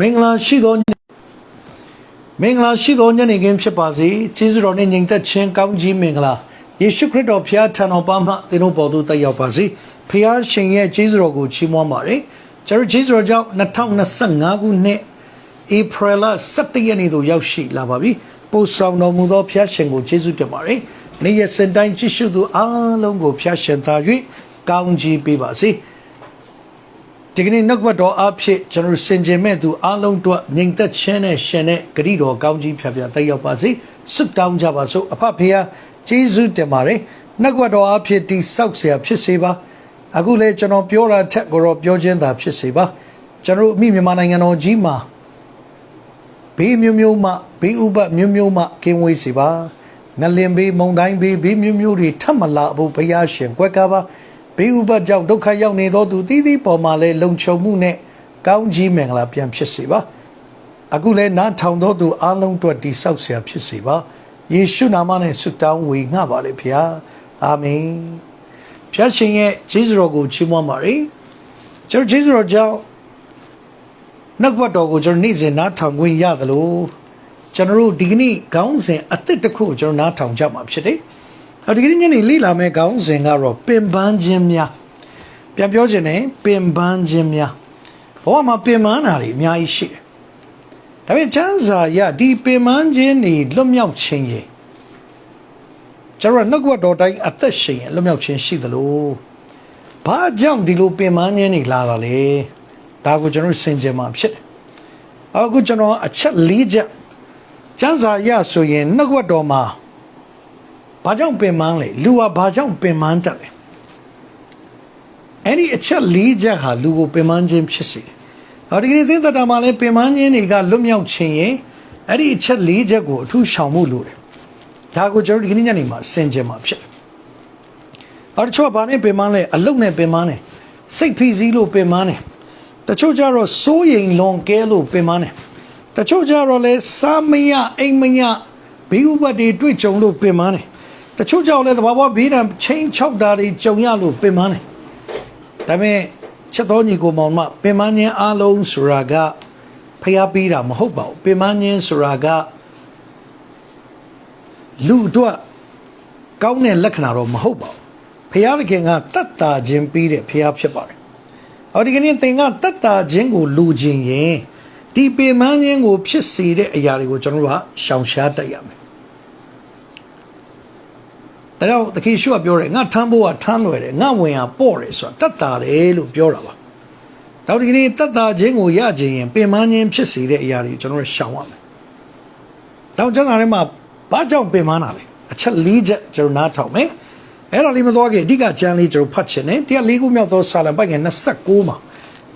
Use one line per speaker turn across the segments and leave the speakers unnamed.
မင်္ဂလာရှိသောမင်္ဂလာရှိသောညနေခင်းဖြစ်ပါစေကျေးဇူးတော်နဲ့ညီသက်ချင်းကောင်းကြီးမင်္ဂလာယေရှုခရစ်တော်ဖျားထံတော်ပါမှသင်တို့ပေါ်သို့တက်ရောက်ပါစေဖျားရှင်ရဲ့ကျေးဇူးတော်ကိုချီးမွမ်းပါတယ်ကျွန်တော်ကျေးဇူးတော်ကြောင့်2025ခုနှစ်ဧပြီလ17ရက်နေ့သို့ရောက်ရှိလာပါပြီပို့ဆောင်တော်မူသောဖျားရှင်ကိုကျေးဇူးတင်ပါတယ်နေ့ရက်စင်တိုင်းကြည့်ရှုသူအားလုံးကိုဖျားရှင်သာ၍ကောင်းကြီးပေးပါစေ ဒီကနေ့နှုတ်ဘတ်တော်အဖြစ်ကျွန်တော်တို့စင်ကြင်မဲ့သူအားလုံးတို့ငြိမ်သက်ခြင်းနဲ့ရှင်တဲ့ဂရိတော်ကောင်းကြီးဖြာဖြာတက်ရောက်ပါစေဆွတ်တောင်းကြပါစို့အဖဖေဟာကျေးဇူးတင်ပါတယ်နှုတ်ဘတ်တော်အဖြစ်တိဆောက်เสียဖြစ်စေပါအခုလေကျွန်တော်ပြောတာထက်ကိုတော့ပြောခြင်းသာဖြစ်စေပါကျွန်တော်တို့အမိမြန်မာနိုင်ငံတော်ကြီးမှာဘေးမျိုးမျိုးမှဘေးဥပတ်မျိုးမျိုးမှကင်းဝေးစေပါငလင်ဘေးမုန်တိုင်းဘေးဘေးမျိုးမျိုးတွေထပ်မလာဘူးဘုရားရှင်ကွက်ကပါ ဘေးဥပတ်ကြောင့်ဒုက္ခရောက်နေသောသူသီးသီးပေါ်မှာလည်းလုံခြုံမှုနဲ့ကောင်းကြီးမင်္ဂလာပြန်ဖြစ်စေပါအခုလည်းနားထောင်သောသူအလုံးအတွက်တိဆောက်ဆရာဖြစ်စေပါယေရှုနာမနဲ့ဆုတောင်းဝေငှပါလေဖေ။အာမင်။ဖျားရှင်ရဲ့ဂျေဇုတော်ကိုချီးမွမ်းပါရစေ။ကျွန်တော်ဂျေဇုတော်ကြောင့်နှုတ်ဘတ်တော်ကိုကျွန်တော်နေ့စဉ်နားထောင်ခွင့်ရသလိုကျွန်တော်တို့ဒီကနေ့ခေါင်းစဉ်အသစ်တစ်ခုကိုကျွန်တော်နားထောင်ကြမှာဖြစ်တယ်။ ဒီကနေ့ညနေလေ့လာမယ့်ခေါင်းစဉ်ကတော့ပင်ပန်းခြင်းများပြန်ပြောခြင်းနဲ့ပင်ပန်းခြင်းများဘဝမှာပင်ပန်းတာတွေအများကြီးရှိတယ်။ဒါပေမဲ့ချမ်းသာရဒီပင်ပန်းခြင်းတွေလွတ်မြောက်ခြင်းရေကျွန်တော်တို့နှုတ်ဘတ်တော်တိုင်းအသက်ရှင်ရင်လွတ်မြောက်ခြင်းရှိသလိုဘာကြောင့်ဒီလိုပင်ပန်းခြင်းတွေလာတာလဲ။ဒါကိုကျွန်တော်တို့စင်ကြယ်မှာဖြစ်တယ်။အခုကျွန်တော်အချက်၄ချက်ကျမ်းစာရဆိုရင်နှုတ်ကပတ်တော်မှာ ဘာကြောင့်ပင်ပန်းလဲလူဟာဘာကြောင့်ပင်ပန်းတတ်လဲအဲ့ဒီအချက်၄ချက်ဟာလူကိုပင်ပန်းခြင်းဖြစ်စေတယ်။အော်ဒီကနေ့သင်္သတာမှာလည်းပင်ပန်းခြင်းတွေကလွတ်မြောက်ခြင်းရင်အဲ့ဒီအချက်၄ချက်ကိုအထူးရှောင်မှုလိုတယ်။ဒါကိုကျွန်တော်ဒီကနေ့ညနေမှာစင်ကြယ်မှာဖြစ်တယ်။အော်တချို့ကဘာနဲ့ပင်ပန်းလဲအလုတ်နဲ့ပင်ပန်းတယ်။စိတ်ဖိစီးလို့ပင်ပန်းတယ်။တချို့ကြတော့စိုးရိမ်လွန်ကဲလို့ပင်ပန်းတယ်တချို့ကြတော့လဲစားမရအိမ်မရဘေးဥပတ်တွေတွေ့ကြုံလို့ပင်ပန်းတယ် တချို့ကြောင့်လဲသဘာဝဘေးဒဏ်ချင်းချောက်တာတွေကြုံရလို့ပင်ပန်းတယ်ဒါပေမဲ့ချက်တော်ညီကိုမောင်မပင်ပန်းခြင်းအလုံးဆိုတာကဖျားပေးတာမဟုတ်ပါဘူးပင်ပန်းခြင်းဆိုတာကလူအတွက်ကောင်းတဲ့လက္ခဏာတော့မဟုတ်ပါဘူးဖျားသခင်ကတတ်တာခြင်းပေးတဲ့ဖျားဖြစ်ပါတယ်အော်ဒီကနေ့သင်ကတတ်တာခြင်းကိုလူခြင်းရင်ဒီပေမန်းခြင်းကိုဖြစ်စေတဲ့အရာတွေကိုကျွန်တော်တို့ကရှောင်ရှားတတ်ရမယ်။ ဒါကြောင့်တခင်ရှုကပြောတယ်ငါထမ်းဖို့ကထမ်းလွယ်တယ်ငါဝင်ဟာပေါ့တယ်ဆိုတာတတ်တာတယ်လို့ပြောတာပါ။တော့ဒီကနေ့တတ်တာခြင်းကိုရခြင်းရင်ပေမန်းခြင်းဖြစ်စေတဲ့အရာတွေကိုကျွန်တော်တို့ရှောင်ရမယ်။တော့ကျမ်းစာထဲမှာဘာကြောင့်ပေမန်းတာလဲအချက်၄ချက်ကျွန်တော်နားထောင်မယ်။အဲ့တော့လေးမသွားခင်အဓိကကျမ်းလေးကျွန်တော်ဖတ်ချင်တယ်တရားလေးခုမြောက်သောစာလံပိုက်ငယ်29မှာ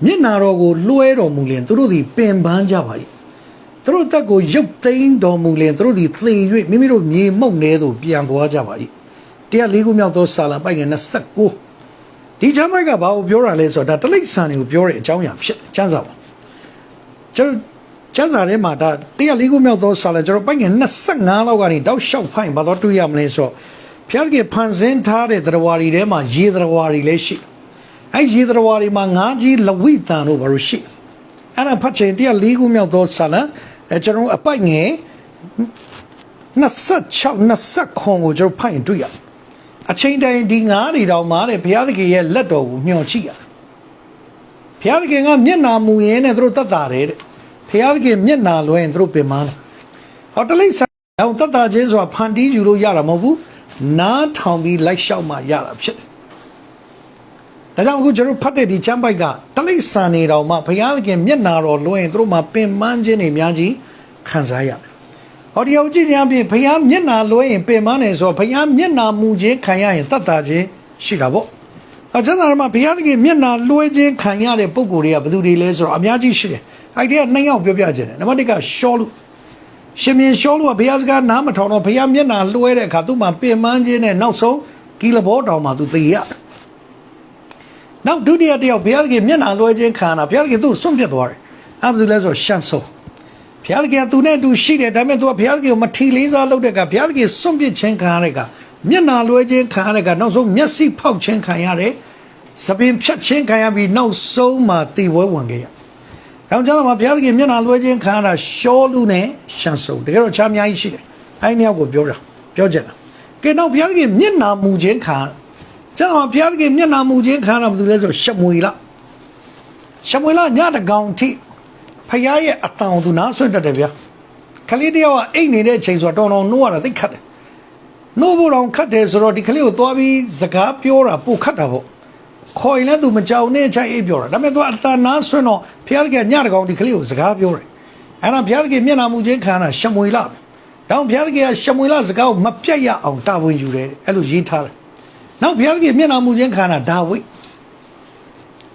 မျက်နာတော်ကိုလွှဲတော်မူလင်သူတို့သည်ပင်ပန်းကြပါ၏သူတို့အသက်ကိုရုပ်သိမ်းတော်မူလင်သူတို့သည်သေ၍မိမိတို့မြေမှုန့်ထဲသို့ပြန်သွားကြပါ၏ တရားလေးခုမြောက်သောစာလံပိုက်ငယ်29ဒီချမ်းပိုက်ကဘာကိုပြောတာလဲဆိုတော့ဒါတလိ္ဆန်တွေကိုပြောတဲ့အကြောင်းအရာဖြစ်တယ်ကျမ်းစာပါကျွန်တော်ကျမ်းစာထဲမှာဒါတရားလေးခုမြောက်သောစာလံကျွန်တော်ပိုက်ငယ်25လောက်ကနေတောက်လျှောက်ဖိုင်ဘာတော့တွေ့ရမလဲဆိုတော့ဖျားကြီးဖန်ဆင်းထားတဲ့သရဝါတွေထဲမှာရေသရဝါတွေလည်းရှိအဲရေသရဝါတွေမှာငါးကြီးလဝိတန်တို့ဘာလို့ရှိအဲ့ဒါဖတ်ချင်တရား၄ခုမြောက်သောဆာလံအဲကျွန်တော်တို့အပိုက်ငယ်26 29ကိုကျွန်တော်ဖိုင်တွေ့ရ အချိန်တိုင်းဒီငါးတွေတောင်မှတဲ့ဘုရားသခင်ရဲ့လက်တော်ကိုမျှော်ကြည့်ရဘုရားသခင်ကမျက်နာမူရင်းနဲ့သူတို့တတ်တာတယ်တဲ့ဘုရားသခင်မျက်နာလွှဲရင်သူတို့ပင်မန်းတယ်ဟောတလိမ့်ဆန်အောင်တတ်တာချင်းဆိုတာဖန်တီးယူလို့ရတာမဟုတ်ဘူးနားထောင်ပြီးလိုက်လျှောက်မှရတာဖြစ်တယ်ဒါကြောင့်အခုကျွန်တော်ဖတ်တဲ့ဒီချမ်းပိုက်ကတလိမ့်ဆန်နေတော်မှဘုရားသခင်မျက်နာတော်လွှဲရင်သူတို့မှာပင်မန်းခြင်းတွေအများကြီးခံစားရတယ် ဟောဒီအောင်ကြည့်ကြပြင်ဘုရားမျက်နာလွှဲရင်ပင်မန်းတယ်ဆိုတော့ဘုရားမျက်နာမူခြင်းခံရရင်တတ်တာခြင်းရှိတာပေါ့အကျဉ်းသားမှာဘုရားသခင်မျက်နာလွှဲခြင်းခံရတဲ့ပုံကိုယ်တွေကဘယ်သူတွေလဲဆိုတော့အများကြီးရှိတယ်အဲ့ဒီကနှစ်ယောက်ပြောပြခြင်းတယ်နံပါတ်1ကရှောလူရှင်မြင်ရှောလူကဘုရားစကားနားမထောင်တော့ဘုရားမျက်နာလွှဲတဲ့အခါသူ့မှာပင်မန်းခြင်းနဲ့နောက်ဆုံးကီလဘောတောင်မှာသူသေရတယ်နောက်ဒုတိယတစ်ယောက်ဘုရားသခင်မျက်နာလွှဲခြင်းခံရတာဘုရားသခင်သူ့ဆွန့်ပစ်သွားတယ်အဲ့ဒါလဲဆိုရှန့်ဆုံး ဘုရားသခင်ကသူနဲ့အတူရှိတယ်ဒါပေမဲ့ तू ကဘုရားသခင်ကိုမထီလေးစားလုပ်တဲ့ကဘုရားသခင်စွန့်ပစ်ခြင်းခံရတဲ့ကမျက်နာလွှဲခြင်းခံရတဲ့ကနောက်ဆုံးမျက်စိဖောက်ခြင်းခံရတယ်သပင်ဖြတ်ခြင်းခံရပြီးနောက်ဆုံးမှတည်ပွဲဝင်ခဲ့ရ။တောင်ကျမ်းမှာဘုရားသခင်မျက်နှာလွှဲခြင်းခံရတာရှောလူနဲ့ရှန်ဆုံတကယ်တော့အခြားအများကြီးရှိတယ်။အဲဒီနှစ်ယောက်ကိုပြောတာပြောချင်တာ။ကဲတော့ဘုရားသခင်မျက်နှာမူခြင်းခံရကျမ်းမှာဘုရားသခင်မျက်နှာမူခြင်းခံရတာဘာလို့လဲဆိုရှမွေလရှမွေလညတကောင်ထိ ဖခင်ရဲ့အတန်ကိုသူနားဆွတ်တတ်တယ်ဗျာ။ကလေးတယောက်ကအိတ်နေတဲ့အချိန်ဆိုတော့တော်တော်နှိုးရတာသိခတ်တယ်။နှိုးဖို့တော့ခတ်တယ်ဆိုတော့ဒီကလေးကိုသွားပြီးစကားပြောတာပိုခတ်တာပေါ့။ခေါ်ရင်လည်းသူမကြောက်နဲ့ချိုက်အိပ်ပြောတာဒါပေမဲ့သူအတန်နာဆွင့်တော့ဘုရားသခင်ညတကောင်ဒီကလေးကိုစကားပြောတယ်အဲ့ဒါဘုရားသခင်မျက်နှာမူခြင်းခံတာရှမွေလပဲတောင်ဘုရားသခင်ကရှမွေလစကားကိုမပြတ်ရအောင်တာဝန်ယူတယ်အဲ့လိုရေးထားတယ်နောက်ဘုရားသခင်မျက်နှာမူခြင်းခံတာဒါဝိဒ်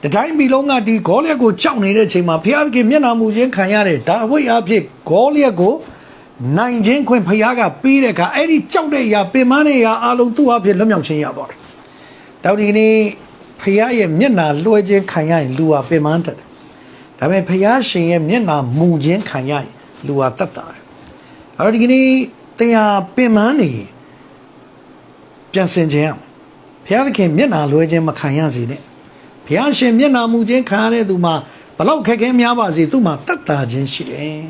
တတိုင်းမီလုံးကဒီဂေါလိယက်ကိုကြောက်နေတဲ့အချိန်မှာဘုရားသခင်မျက်နှာမူခြင်းခံရတဲ့ဒါဝိဒ်အဖြစ်ဂေါလိယက်ကိုနိုင်ခြင်းခွင့်ဘုရားကပေးတဲ့အခါအဲ့ဒီကြောက်တဲ့အရာပင်မတဲ့အရာအလုံးသူ့အဖြစ်လွတ်မြောက်ခြင်းရပါတယ်တောင်ဒီကနေ့ဖခင်ရဲ့မျက်နှာလွှဲခြင်းခံရရင်လူဟာပင်ပန်းတတ်တယ်။ဒါပေမဲ့ဖခင်ရှင်ရဲ့မျက်နှာမူခြင်းခံရရင်လူဟာတတ်တာတယ်။အဲ့တော့ဒီကနေ့တရားပင်ပန်းနေရင်ပြန်ဆင်ခြင်းအောင်ဘုရားသခင်မျက်နှာလွှဲခြင်းမခံရစေနဲ့။ ဘုရားရှင်မျက်နှာမူခြင်းခံရတဲ့သူမှာဘလောက်ခက်ခဲများပါစေသူ့မှာတတ်တာခြင်းရှိတယ်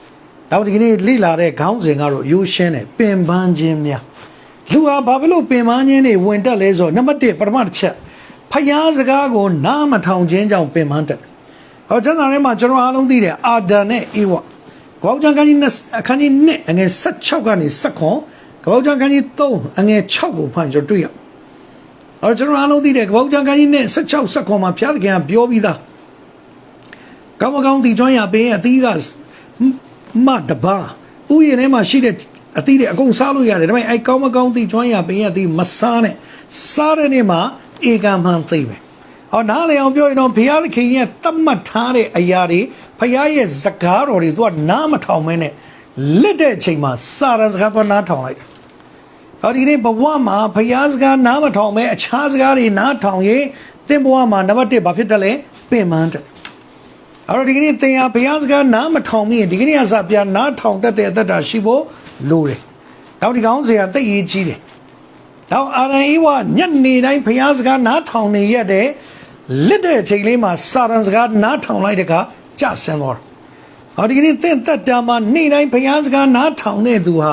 ။တော့ဒီကနေ့လိလာတဲ့ခေါင်းစဉ်ကတော့ရိုးရှင်းတယ်ပင်ပန်းခြင်းများလူဟာဘာဖြစ်လို့ပင်ပန်းခြင်းတွေဝင်တက်လဲဆိုတော့နံပါတ်1ပထမတစ်ချက်ဖျားစကားကိုနားမထောင်ခြင်းကြောင့်ပင်ပန်းတက်။ဟောကျမ်းစာထဲမှာကျွန်တော်အားလုံးသိတယ်အာဒံနဲ့အေဝ။ကောင်းကျမ်းခန်းကြီးအခန်းကြီး1အငယ်16ကနေ19ကောင်းကျမ်းခန်းကြီး3အငယ်6ကိုဖတ်ကျွန်တော်တွေ့ရ။ ဟောကျွန်တော်အားလုံးသိတယ်ကောင်းကျမ်းခန်းကြီး1 16 19မှာဘုရားသခင်ကပြောပြီးသား။ကောင်းမကောင်းတည်ကျွမ်းရပင်အသီးကမတပါဥယျာဉ်ထဲမှာရှိတဲ့အသီးတွေအကုန်စားလို့ရတယ်ဒါပေမဲ့အဲကောင်းမကောင်းတည်ကျွမ်းရပင်အသီးမစားနဲ့စားတဲ့နေ့မှာဧကမှန်သိပဲ။ဟောနားလေအောင်ပြောရင်တော့ဘုရားသခင်ရဲ့တတ်မှတ်ထားတဲ့အရာတွေဘုရားရဲ့စကားတော်တွေသူကနားမထောင်မဲနဲ့လက်တဲ့အချိန်မှာစာရန်စကားသွားနားထောင်လိုက်တယ်။ ဟောဒီနေ့ဘဝမှာဘုရားစကားနားမထောင်မဲအခြားစကားတွေနားထောင်ရင်သင်ဘဝမှာနံပါတ်1ဘာဖြစ်တယ်လဲပင်ပန်းတယ်။အဲ့တော့ဒီကနေ့သင်ဟာဘုရားစကားနားမထောင်မိရင်ဒီကနေ့အစပြန်နားထောင်တတ်တဲ့အသက်တာရှိဖို့လိုတယ်။တော့ဒီကောင်းစရာသိရေးကြီးတယ်။နောက်အာရန်ဤဝညနေတိုင်းဖျားစကားနားထောင်နေရတဲ့လက်တဲ့အချိန်လေးမှာစာရန်စကားနားထောင်လိုက်တဲ့အခါကြဆင်းသွားတယ်။ဟောဒီကနေ့သင်သက်တာမှာနေ့တိုင်းဖျားစကားနားထောင်တဲ့သူဟာ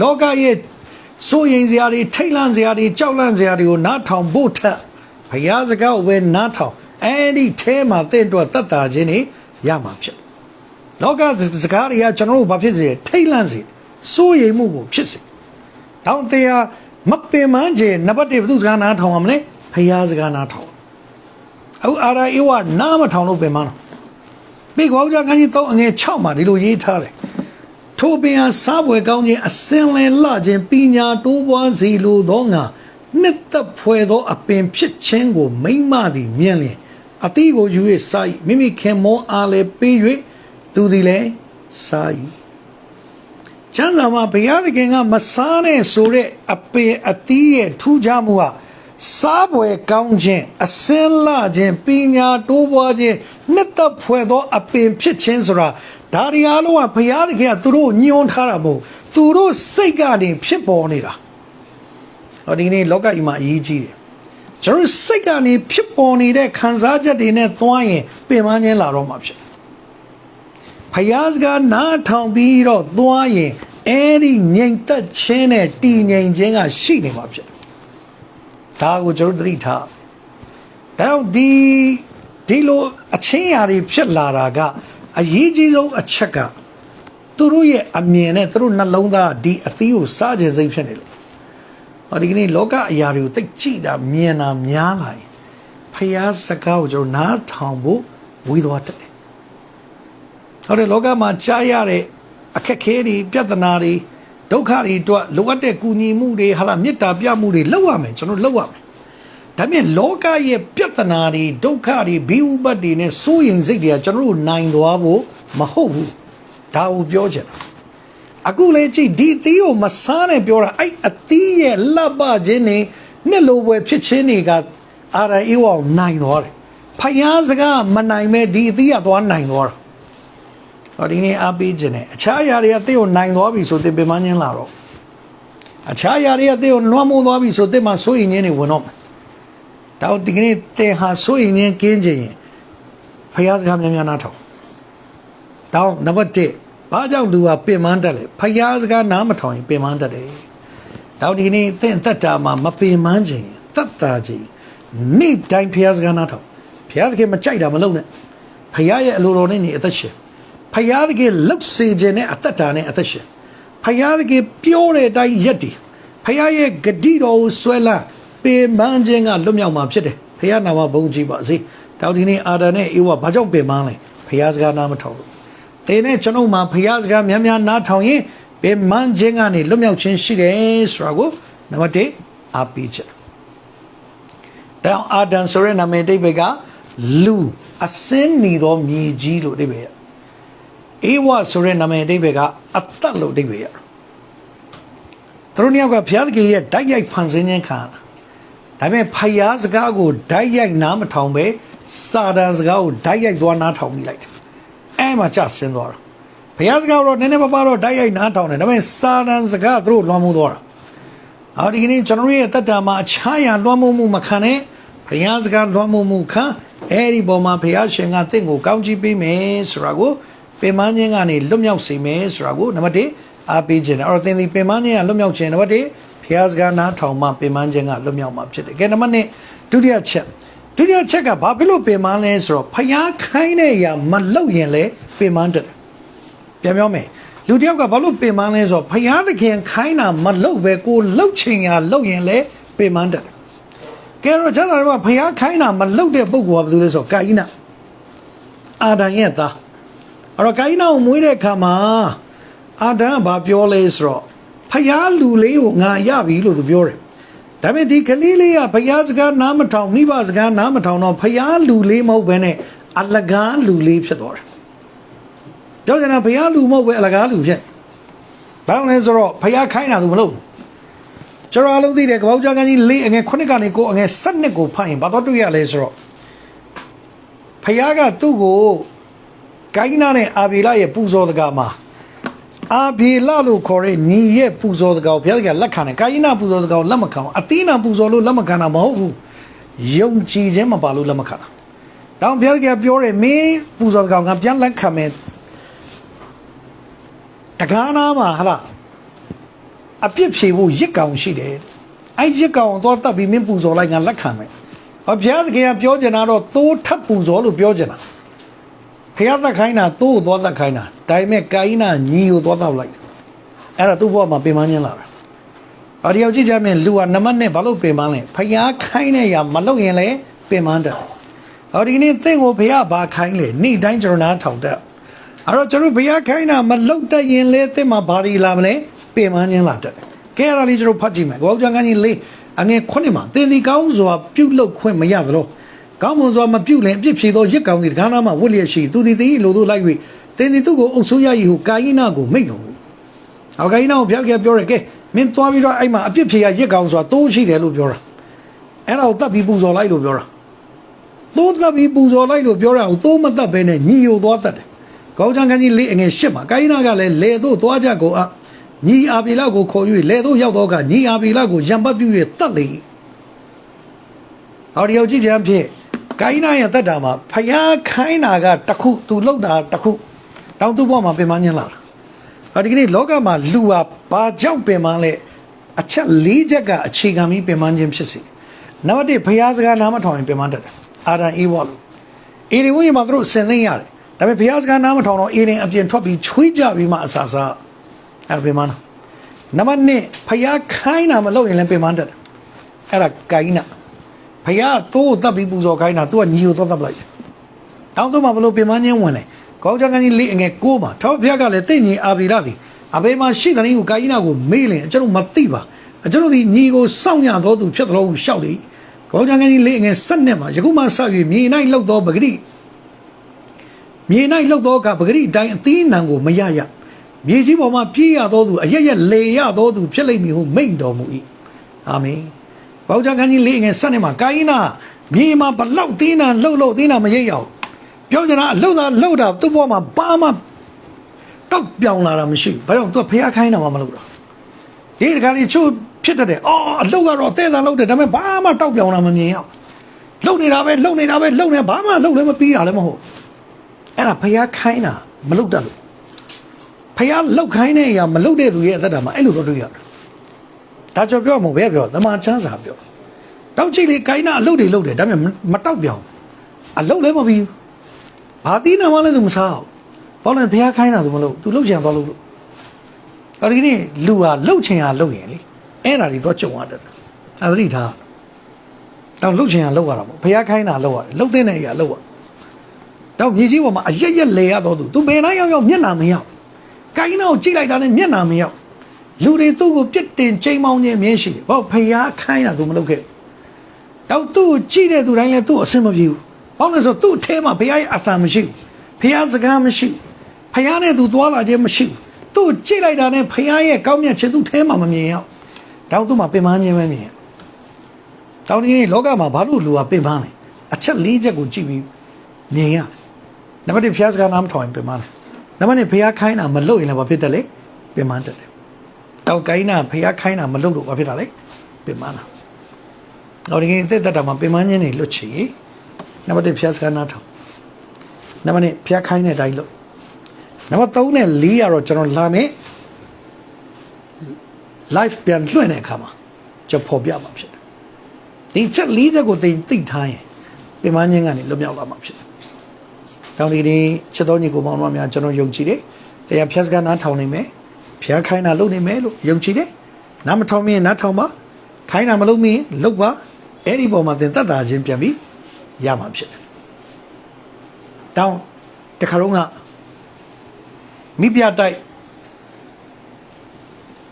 လောကရဲ့ စိုးရင်စရာတွေထိတ်လန့်စရာတွေကြောက်လန့်စရာတွေကိုနားထောင်ဖို့ထက်ဖျားစကားကိုပဲနားထောင်အဲ့ဒီအဲမှာသင်တို့သက်တာခြင်းနေရမှာဖြစ်။လောကစကားတွေကကျွန်တော်တို့ဘာဖြစ်စေထိတ်လန့်စေစိုးရိမ်မှုကိုဖြစ်စေ။တောင်းတရားမပင်မခြင်းနံပါတ်1ဘုသူစကားနားထောင်ရမလဲဖျားစကားနားထောင်အခုအာရာအေဝနားမထောင်လို့ပင်မတော့မိကွာကြခန်းကြီး3အငယ်6မှာဒီလိုရေးထားတယ် ထိုပင်ဟာစားပွဲကောင်းခြင်းအစင်လင်လှခြင်းပညာတိုးပွားစေလိုသောငါနှစ်သက်ဖွယ်သောအပင်ဖြစ်ခြင်းကိုမိမ့်မသည်မြင်လျင်အတိကိုယူ၍စား၏မိမိခင်မောအားလည်းပေး၍သူသည်လည်းစား၏ကျမ်းစာမှာဘုရားသခင်ကမစားနဲ့ဆိုတဲ့အပင်အသီးရဲ့ထူးခြားမှုဟာ စားပွဲကောင်းခြင်းအစင်းလှခြင်းပညာတိုးပွားခြင်းနှစ်သက်ဖွယ်သောအပင်ဖြစ်ခြင်းဆိုတာဒါတွေအားလုံးကဘုရားသခင်ကသူတို့ညွှန်းထားတာမဟုတ်သူတို့စိတ်ကနေဖြစ်ပေါ်နေတာဟောဒီနေ့လောကကြီးမှာအရေးကြီးတယ်ကျွန်တော်စိတ်ကနေဖြစ်ပေါ်နေတဲ့ခံစားချက်တွေနဲ့သွားရင်ပင်ပန်းခြင်းလာတော့မှာဖြစ်ဖယားစကားနားထောင်ပြီးတော့သွားရင်အဲ့ဒီငြိမ်သက်ခြင်းနဲ့တည်ငြိမ်ခြင်းကရှိနေမှာဖြစ် ဒါကိုကျွန်တော်သတိထားဒါကြောင့်ဒီဒီလိုအချင်းရာတွေဖြစ်လာတာကအရေးကြီးဆုံးအချက်ကသူတို့ရဲ့အမြင်နဲ့သူတို့နှလုံးသားဒီအသီးကိုစားကြစိတ်ဖြစ်နေလို့ဟောဒီကနေ့လောကအရာတွေကိုသိကြည့်တာမြင်တာများလာရင်ဖျားစကားကိုကျွန်တော်နားထောင်ဖို့ဝေးသွားတယ်ဟောဒီလောကမှာကြားရတဲ့အခက်ခဲတွေပြဿနာတွေ ဒုက္ခတွေအတွက်လိုအပ်တဲ့ကူညီမှုတွေဟာလာမေတ္တာပြမှုတွေလုပ်ရမယ်ကျွန်တော်လုပ်ရမယ်ဒါပြင်လောကရဲ့ပြဿနာတွေဒုက္ခတွေဘီဥပတ်တွေနဲ့စိုးရင်စိတ်တွေကကျွန်တော်တို့နိုင်သွားဖို့မဟုတ်ဘူးဒါကိုပြောချင်တာအခုလေကြည့်ဒီအသီးကိုမစားနဲ့ပြောတာအဲ့အသီးရဲ့လှပခြင်းနေနှစ်လိုပဲဖြစ်ခြင်းတွေကအာရအေဝအောင်နိုင်သွားတယ်ဖယားစကားမနိုင်မဲ့ဒီအသီးကသွားနိုင်သွားတာ ဟောဒီနေ့အားပေးခြင်းနဲ့အခြားအရာတွေကသင်ကိုနိုင်သွားပြီဆိုသင်ပင်မခြင်းလာတော့အခြားအရာတွေကသင်ကိုလွှမ်းမိုးသွားပြီဆိုသင်မှာစိုးရင်ခြင်းတွေဝင်တော့မယ်တော့ဒီကနေ့သင်ဟာစိုးရင်ခြင်းကင်းခြင်းရင်ဖယားစကားများများနားထောင်တောင်းနံပါတ်1ဘာကြောင့်လူဟာပင်ပန်းတတ်လဲဖယားစကားနားမထောင်ရင်ပင်ပန်းတတ်တယ်တောင်းဒီနေ့သင်သက်တာမှာမပင်ပန်းခြင်းတတ်တာခြင်းနေ့တိုင်းဖယားစကားနားထောင်ဖယားသခင်မကြိုက်တာမလုပ်နဲ့ဖယားရဲ့အလိုတော်နဲ့ညီအသက်ရှင် ဖယားသခင်လှုပ်စေခြင်းနဲ့အသက်တာနဲ့အသက်ရှင်ဖယားသခင်ပြောတဲ့အတိုင်းရက်တည်ဖယားရဲ့ဂတိတော်ကိုဆွဲလန်းပင်ပန်းခြင်းကလွတ်မြောက်မှာဖြစ်တယ်ဖယားနာမဘုန်းကြီးပါစေတောင်းဒီနေ့အာဒာနဲ့အေဝါဘာကြောင့်ပင်ပန်းလဲဖယားစကားနားမထောင်လို့တင်းနဲ့ကျွန်ုပ်မှာဖျားစကားများများနားထောင်ရင်ပင်မန်းခြင်းကနေလွတ်မြောက်ခြင်းရှိတယ်ဆိုတာကိုနံပါတ်1အားပေးချက်။တောင်အာဒန်ဆိုတဲ့နာမည်အဓိပ္ပာယ်ကလူအစင်းနေသောမြေကြီးလို့အဓိပ္ပာယ်ရ။ အေဝဆိုတဲ့နာမည်အဓိပ္ပာယ်ကအသက်လို့အဓိပ္ပာယ်ရ။သူတို့နှစ်ယောက်ကဘုရားသခင်ရဲ့ဓာတ်ရိုက်ဖန်ဆင်းခြင်းခံရတာ။ဒါပေမဲ့ဖျားစကားကိုဓာတ်ရိုက်နားမထောင်ပဲစာတန်စကားကိုဓာတ်ရိုက်သွားနားထောင်မိလိုက်တယ်။အဲမှာကြဆင်းသွားတာ။ဘုရားစကားတော့နည်းနည်းပါးပါးတော့ဓာတ်ရိုက်နားထောင်တယ်။ဒါပေမဲ့စာတန်စကားသူတို့လွှမ်းမိုးသွားတာ။အော်ဒီကနေ့ကျွန်တော်တို့ရဲ့တက်တာမှာအခြားရလွှမ်းမိုးမှုမခံနဲ့ဘုရားစကားလွှမ်းမိုးမှုခံအဲဒီပေါ်မှာဘုရားရှင်ကတင့်ကိုကောင်းချီးပေးမယ်ဆိုတာကို ပင်မခြင်းကနေလွတ်မြောက်စေမယ်ဆိုတာကိုနံပါတ်1အားပေးခြင်းတယ်အဲ့တော့သင်ဒီပင်မခြင်းကလွတ်မြောက်ခြင်းနံပါတ်1ဘုရားစကားနားထောင်မှပင်မခြင်းကလွတ်မြောက်မှာဖြစ်တယ်ကဲနံပါတ်2ဒုတိယချက်ဒုတိယချက်ကဘာဖြစ်လို့ပင်မလဲဆိုတော့ဘုရားခိုင်းတဲ့အရာမလုပ်ရင်လည်းပင်မတယ်ပြန်ပြောမယ်လူတစ်ယောက်ကဘာလို့ပင်မလဲဆိုတော့ဘုရားသခင်ခိုင်းတာမလုပ်ပဲကိုလှုပ်ချင်ရလှုပ်ရင်လည်းပင်မတယ်ကဲတော့ကျန်တာတော့ဘုရားခိုင်းတာမလုပ်တဲ့ပုဂ္ဂိုလ်ကဘယ်သူလဲဆိုတော့ကာယိနအာဒံရဲ့သား အဲ့တော့ကာယိနကိုမွေးတဲ့အခါမှာအာဒံကဘာပြောလဲဆိုတော့ဖယားလူလေးကိုငါရပြီလို့သူပြောတယ်ဒါပေမဲ့ဒီကလေးလေးကဖယားစကားနားမထောင်မိဘစကားနားမထောင်တော့ဖယားလူလေးမဟုတ်ဘဲနဲ့အလကားလူလေးဖြစ်သွားတယ်ပြောကြတာဖယားလူမဟုတ်ပဲအလကားလူဖြစ်ဘာလို့လဲဆိုတော့ဖယားခိုင်းတာသူမလုပ်ဘူးကျွန်တော်အလုပ်သိတယ်ကပောက်ကြကန်းကြီးလေးအငယ်ခုနှစ်ကနေကိုအငယ်၁၂ကိုဖတ်ရင်ဘာတော့တွေ့ရလဲဆိုတော့ဖယားကသူ့ကို ကိုင်းနာနဲ့အာဘီလာရဲ့ပူဇော်တကားမှာအာဘီလာလို့ခေါ်တဲ့ညီရဲ့ပူဇော်တကားကိုဘုရားကလက်ခံတယ်ကိုင်းနာပူဇော်တကားကိုလက်မခံဘူးအသီးနာပူဇော်လို့လက်မခံတာမဟုတ်ဘူးယုံကြည်ခြင်းမပါလို့လက်မခံတာတောင်ဘုရားကပြောတယ်မင်းပူဇော်တကားကပြန်လက်ခံမယ်တကားနာမှာဟာလားအပြစ်ဖြေဖို့ရစ်ကောင်ရှိတယ်အဲ့ရစ်ကောင်တော့တတ်ပြီးမင်းပူဇော်လိုက်ငါလက်ခံမယ်ဟောဘုရားသခင်ကပြောကြတာတော့သိုးထပ်ပူဇော်လို့ပြောကြတာ ဖះသက်ခိုင်းတာသူ့ကိုသွားသက်ခိုင်းတာဒါပေမဲ့ကာယိနာညီကိုသွားသက်လိုက်အဲ့ဒါသူ့ဘဝမှာပင်ပန်းခြင်းလာတာအဒီရောက်ကြည့်ကြမယ်လူကနံပါတ်1ဘာလို့ပင်ပန်းလဲဖះခိုင်းတဲ့ຢာမလုပ်ရင်လည်းပင်ပန်းတယ်ဟောဒီနေ့သင်ကိုဖះဘာခိုင်းလဲနေ့တိုင်းကျွန်တော်နားထောင်တတ်အဲ့တော့ကျွန်တော်ဖះခိုင်းတာမလုပ်တတ်ရင်လည်းသင်မှာဘာတွေလာမလဲပင်ပန်းခြင်းလာတတ်တယ်ကဲအဲ့ဒါလေးကျွန်တော်ဖတ်ကြည့်မယ်ကောင်းကြံကန်းကြီးလေးအငယ်ခုနှစ်မှာသင်ဒီကောင်းစွာပြုတ်လုခွင့်မရသလို ကောင်းမွန်စွာမပြုတ်လင်အပြစ်ဖြေသောရစ်ကောင်းသည်တကားနာမှာဝတ်လျက်ရှိသူသည်သည်လိုသို့လိုက်၍တင်းသည်သူ့ကိုအုပ်ဆိုးရ၏ဟုကာယိနာကိုမိန့်တော်မူ။အော်ကာယိနာကိုဘုရားကပြောရဲကဲမင်းသွားပြီးတော့အဲ့မှာအပြစ်ဖြေရရစ်ကောင်းစွာတိုးရှိတယ်လို့ပြောတာ။အဲ့ဒါကိုတတ်ပြီးပူဇော်လိုက်လို့ပြောတာ။တိုးတတ်ပြီးပူဇော်လိုက်လို့ပြောတာကိုတိုးမတတ်ဘဲနဲ့ညီယိုသွားတတ်တယ်။ကောင်းချမ်းခန်းကြီးလေးအငယ်ရှစ်မှာကာယိနာကလည်းလေသို့သွားကြကုန်အညီအာပီလောက်ကိုခေါ်၍လေသို့ရောက်တော့ကညီအာပီလောက်ကိုရံပတ်ပြု၍တတ်လေ။ဟောဒီရောက်ကြည့်ခြင်းဖြင့် ကိုင်းနာရဲ့တက်တာမှာဖယားခိုင်းတာကတစ်ခုသူလောက်တာတစ်ခုတောင်းသူ့ဘဝမှာပင်မညင်းလာတာ။အဲဒီကနေ့လောကမှာလူဟာဘာကြောင့်ပင်မလဲအချက်၄ချက်ကအခြေခံပြီးပင်မခြင်းဖြစ်စီ။နံပါတ်1ဖယားစကားနားမထောင်ရင်ပင်မတတ်တယ်။အာဒံအေးဝါလို့အေရင်ဝင်းမှာသူတို့ဆင်သိမ်းရတယ်။ဒါပေမဲ့ဖယားစကားနားမထောင်တော့အေရင်အပြင်ထွက်ပြီးချွေးကြပြီးမှအဆာဆာအဲ့ဒါပင်မနာ။နံပါတ်2ဖယားခိုင်းတာမလုပ်ရင်လည်းပင်မတတ်တယ်။အဲ့ဒါကိုင်းနာ ဖယားတိုးတက်ပြီးပူဇော်ခိုင်းတာသူကညီကိုသွားတက်ပလိုက်တောင်းတော့မှဘလို့ပြင်မချင်းဝင်လဲကောင်းချကန်းကြီးလေးအငယ်ကိုပါထောက်ဖယားကလည်းသိညီအာဘီလာသည်အဘေမှာရှိတဲ့ကိုကာယိနာကိုမေးလင်အကျွန်တော်မသိပါအကျွန်တော်ဒီညီကိုစောင့်ရတော်သူဖြစ်တော်ဟုရှောက်လေကောင်းချကန်းကြီးလေးအငယ်ဆက်နဲ့မှာယခုမှဆောက်၍မြေ၌လှုပ်သောပဂရိမြေ၌လှုပ်သောကပဂရိအတိုင်းအသီးအနှံကိုမရရမြေကြီးပေါ်မှာပြေးရတော်သူအရရက်လေရတော်သူဖြစ်လိမ့်မည်ဟုမိန့်တော်မူ၏အာမင် ဘောက်ကြခန်းကြီးလေးငယ်ဆက်နေမှာကာယိနာမြေမှာဘလောက်သေးနာလှုပ်လှုပ်သေးနာမရိပ်ရအောင်ပြောကြတာအလှုပ်တာလှုပ်တာသူ့ဘောမှာဘာမှတောက်ပြောင်လာတာမရှိဘူးဘာကြောင့်သူကဖះခိုင်းတာမှမလုပ်တာဒီတခါလေးချို့ဖြစ်တတ်တယ်အော်အလှုပ်ကတော့တဲ့တန်လှုပ်တယ်ဒါပေမဲ့ဘာမှတောက်ပြောင်လာမမြင်ရအောင်လှုပ်နေတာပဲလှုပ်နေတာပဲလှုပ်နေဘာမှလှုပ်လည်းမပြီးတာလည်းမဟုတ်အဲ့ဒါဖះခိုင်းတာမလုတ်တတ်လို့ဖះလောက်ခိုင်းတဲ့အရာမလုတ်တဲ့သူရဲ့အသက်တာမှာအဲ့လိုတော့တွေ့ရတယ် ဒါကြောင့်ပြောမှာဘယ်ပြောသမာချမ်းစာပြောတောက်ချိတ်လေးကိုင်းနာအလုတ်တွေလုတ်တယ်ဒါပေမဲ့မတောက်ပြောင်းအလုတ်လည်းမပြီးဘူးဘာသီးနာမှလည်းသူမစားဘူးဘာလို့လဲဖះခိုင်းတာသူမလို့သူလုတ်ချင်သွားလို့လို့အဲ့ဒီနေ့လူဟာလုတ်ချင်ဟာလုတ်ရင်လေအဲ့ဒါတွေတော့ကြုံရတယ်အသတိထားတော့လုတ်ချင်ဟာလုတ်ရတာပေါ့ဖះခိုင်းတာလုတ်ရတယ်လုတ်တဲ့နေရာလုတ်ရတော့မြေကြီးပေါ်မှာအရက်ရက်လဲရတော့သူသူဘယ်နိုင်ရောက်ရောက်မျက်နှာမရောက်ကိုင်းနာကိုကြိတ်လိုက်တာနဲ့မျက်နှာမရောက် လူတွေသူ့ကိုပြစ်တင်ချိန်မောင်းခြင်းမြင်ရှိတယ်ဘာဖះခိုင်းတာသူမလုတ်ခဲ့တော့သူ့ကိုကြည့်တဲ့သူတိုင်းလည်းသူ့အဆင်မပြေဘူးဘာလို့လဲဆိုတော့သူ့အထဲမှာဖះရဲ့အသံမရှိဘူးဖះစကားမရှိဘူးဖះနဲ့သူသွားလာခြင်းမရှိဘူးသူ့ကိုကြိတ်လိုက်တာနဲ့ဖះရဲ့ကောင်းမြတ်ခြင်းသူ့ထဲမှာမမြင်ရောက်တော့သူ့မှာပင်ပန်းခြင်းပဲမြင်တောင်းဒီနေ့လောကမှာဘာလို့လူကပင်ပန်းလဲအချက်၄ချက်ကိုကြည့်ပြီးမြင်ရနံပါတ်1ဖျားစကားနားမထောင်ရင်ပင်ပန်းတယ်နံပါတ်2ဖျားခိုင်းတာမလုပ်ရင်လည်းဘာဖြစ်တယ်လဲပင်ပန်းတယ် တောက်ကိုင်းတာဖျားခိုင်းတာမလုပ်လို့ဘာဖြစ်တာလဲပင်ပန်းတာတော့ဒီကိအသက်သက်တာမှာပင်ပန်းခြင်းတွေလွတ်ချင်နံပါတ်1ဖျားစကားနားထောင်နံပါတ်2ဖျားခိုင်းတဲ့အတိုင်းလုပ်နံပါတ်3နဲ့4ကတော့ကျွန်တော်လာမယ် live ပြန်လွှင့်တဲ့အခါမှာကျွန်တော်ဖော်ပြမှာဖြစ်တယ်ဒီချက်လေးချက်ကိုသိသိထားရင်ပင်မချင်းကနေလွတ်မြောက်လာမှာဖြစ်တယ်။တောင်းဒီဒီချက်တော်ညီကိုမောင်တို့များကျွန်တော်ယုံကြည်တယ်။တရားဖျက်စကားနားထောင်နေမယ်။ ဖျက်ခိုင်းတာလုပ်နေမယ်လို့ယုံကြည်တယ်။နားမထောင်မင်းနားထောင်ပါ။ခိုင်းတာမလုပ်မင်းလုပ်ပါ။အဲ့ဒီပုံမှာသင်သက်သာခြင်းပြန်ပြီးရမှာဖြစ်တယ်။တောင်းတခါတော့ကမိပြတိုက်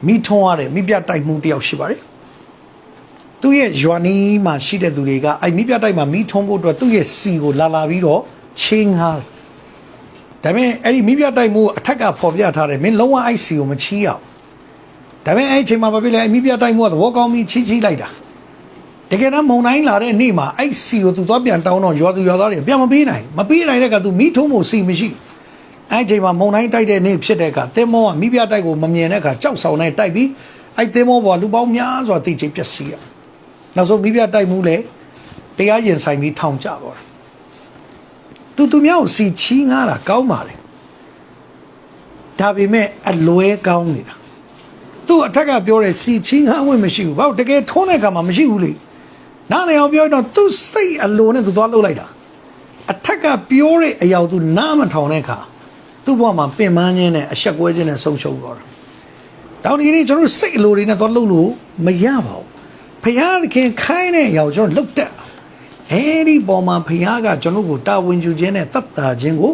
မိထုံးရတယ်မိပြတိုက်မှုတယောက်ရှိပါတယ်။သူ့ရဲ့ရွာနီးမှာရှိတဲ့သူတွေကအဲ့မိပြတိုက်မှာမိထုံးဖို့အတွက်သူ့ရဲ့စီကိုလာလာပြီးတော့ချင်းငါတယ် ဒါပေမဲ့အဲ့ဒီမိပြတိုက်မှုအထက်ကဖော်ပြထားတယ်မင်းလုံးဝအဲ့စီကိုမချီးအောင်ဒါပေမဲ့အဲ့ဒီအချိန်မှာဘာဖြစ်လဲအဲ့မိပြတိုက်မှုကသဘောကောင်းပြီးချီးချီးလိုက်တာတကယ်တော့မုံတိုင်းလာတဲ့နေ့မှာအဲ့စီကိုသူသွားပြန်တောင်းတော့ရွာသူရွာသားတွေပြန်မပေးနိုင်မပေးနိုင်တဲ့ကသူမိထုံးဖို့စီမရှိအဲ့ဒီအချိန်မှာမုံတိုင်းတိုက်တဲ့နေ့ဖြစ်တဲ့အခါသင်မောကမိပြတိုက်ကိုမမြင်တဲ့အခါကြောက်ဆောင်နဲ့တိုက်ပြီးအဲ့သင်မောပေါ်လူပေါင်းများစွာတိတ်ချိပျက်စီးရနောက်ဆုံးမိဖုရားတိုက်မှုလဲတရားရင်ဆိုင်ပြီးထောင်ကြတော့တာ သူသူများကိုစီချီးငားတာကောင်းပါလေဒါပေမဲ့အလွဲကောင်းနေတာသူ့အထက်ကပြောတဲ့စီချီးငားဝင်မရှိဘူးဘာလို့တကယ်ထုံးတဲ့အခါမှာမရှိဘူးလေနားလည်အောင်ပြောရင်တော့သူစိတ်အလိုနဲ့သူသွားလှုပ်လိုက်တာအထက်ကပြောတဲ့အရာကိုသူနားမထောင်တဲ့အခါသူ့ဘဝမှာပင်ပန်းခြင်းနဲ့အဆက်ကွဲခြင်းနဲ့ဆုံးရှုံးသွားတာတောင်းဒီနေ့ကျွန်တော်တို့စိတ်အလိုတွေနဲ့သွားလှုပ်လို့မရပါဘူးဖယားသခင်ခိုင်းတဲ့အရာကိုကျွန်တော်လှုပ်တက် အဲဒီပေါ်မှာဖယားကကျွန်တော်ကိုတာဝန်ယူခြင်းနဲ့တတ်တာခြင်းကို